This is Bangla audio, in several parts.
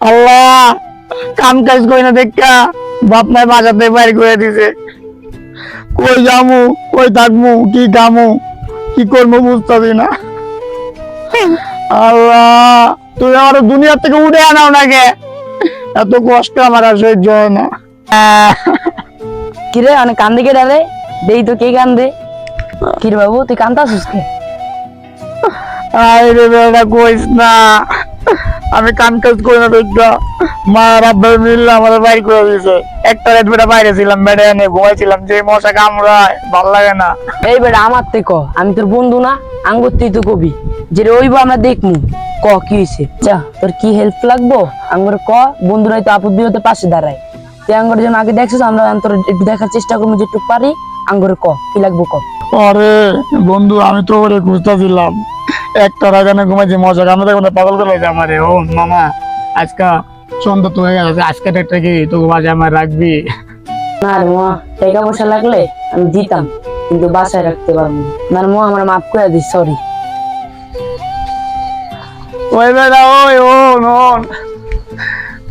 আল্লাহ কাম কাজ করি না দেখা। বাপ মায় বাজাতে বাইর করে দিছে। কই যামু কই থাকমু কি খামু কি করব বুঝতেছি না। আল্লাহ তুই আমার দুনিয়া থেকে উঠে আনাও না কে? এত কষ্ট আমার আর সহ্য হয় না। কিরে অনেক কান্দে কে ডালে? দেই তো কে কান্দে? কিরে বাবু তুই কান্দাছিস কে? আরে বেটা কইস না। আমি কাম কাজ করি না দেখা মা রাব্বার মিললে আমাদের বাইর করে দিয়েছে। একটা রাত বেটা বাইরে ছিলাম বেটা এনে ঘুমাইছিলাম যে মশা কামড়ায় ভালো লাগে না। এই বেটা আমার তে ক আমি তোর বন্ধু না আঙ্গুর তুই তো কবি। যে ওইব আমরা দেখমু। ক কি হয়েছে চা তোর কি হেল্প লাগবো? আঙ্গুর ক বন্ধু বন্ধুরাই তো আপদ বিপদে পাশে দাঁড়ায়। তুই আঙ্গুর যেন আগে দেখছিস আমরা তোর একটু দেখার চেষ্টা করব যেটুকু পারি। আঙ্গুর ক কি লাগবো ক? আরে বন্ধু আমি তো ওরে খুঁজতেছিলাম একটা ঘুমাইছি মজা আমরা পাগল করে আমারে। ও মামা আজকা সন্ধ্যা তো হয়ে গেছে আজকে একটা কি? তোকে বাজে আমার রাখবি? না রে মা টাকা পয়সা লাগলে আমি দিতাম কিন্তু বাসায় রাখতে পারব না। মা আমার মাফ করে দিস সরি ওই বেটা ওই ও নন।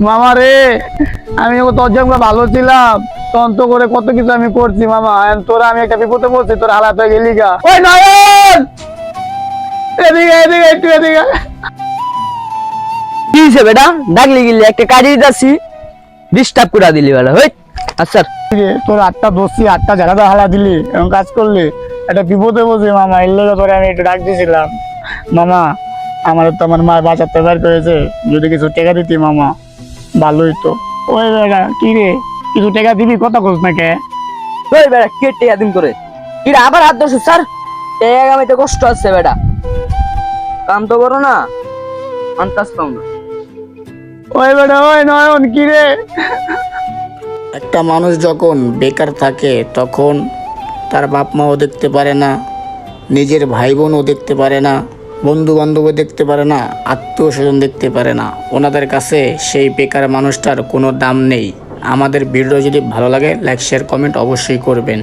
মামা রে আমি তোর জন্য ভালো ছিলাম। তন্ত করে কত কিছু আমি করছি মামা। তোরা আমি একটা বিপদে পড়ছি তোর হালাত হয়ে গেলি গা। ওই নয়ন! এদিকে এদিকে একটু এদিকে কি হয়েছে বেটা? ডাকলি গেলি একটা কাজে যাচ্ছি ডিস্টার্ব করে দিলি বেটা হই আচ্ছা তোর আটটা দোষী আটটা জায়গাতে হালা দিলি এরকম কাজ করলি? একটা বিপদে বসে মামা এর লেগে তোরে আমি একটু ডাক দিয়েছিলাম মামা আমার তো আমার মা বাঁচাতে বের করেছে যদি কিছু টাকা দিতি মামা ভালোই তো ওই বেটা কি রে? কিছু টাকা দিবি কথা খোঁজ না কে ওই বেটা কে টেকা দিন করে কি আবার হাত ধরছো স্যার। কষ্ট আছে বেটা। কাম তো করো না আন্তাজ পাও না। ওই বেটা ওই নয়ন কি রে? একটা মানুষ যখন বেকার থাকে তখন তার বাপ মাও দেখতে পারে না নিজের ভাই বোনও দেখতে পারে না বন্ধু বান্ধবও দেখতে পারে না আত্মীয় স্বজন দেখতে পারে না। ওনাদের কাছে সেই বেকার মানুষটার কোনো দাম নেই। আমাদের ভিডিও যদি ভালো লাগে লাইক শেয়ার কমেন্ট অবশ্যই করবেন।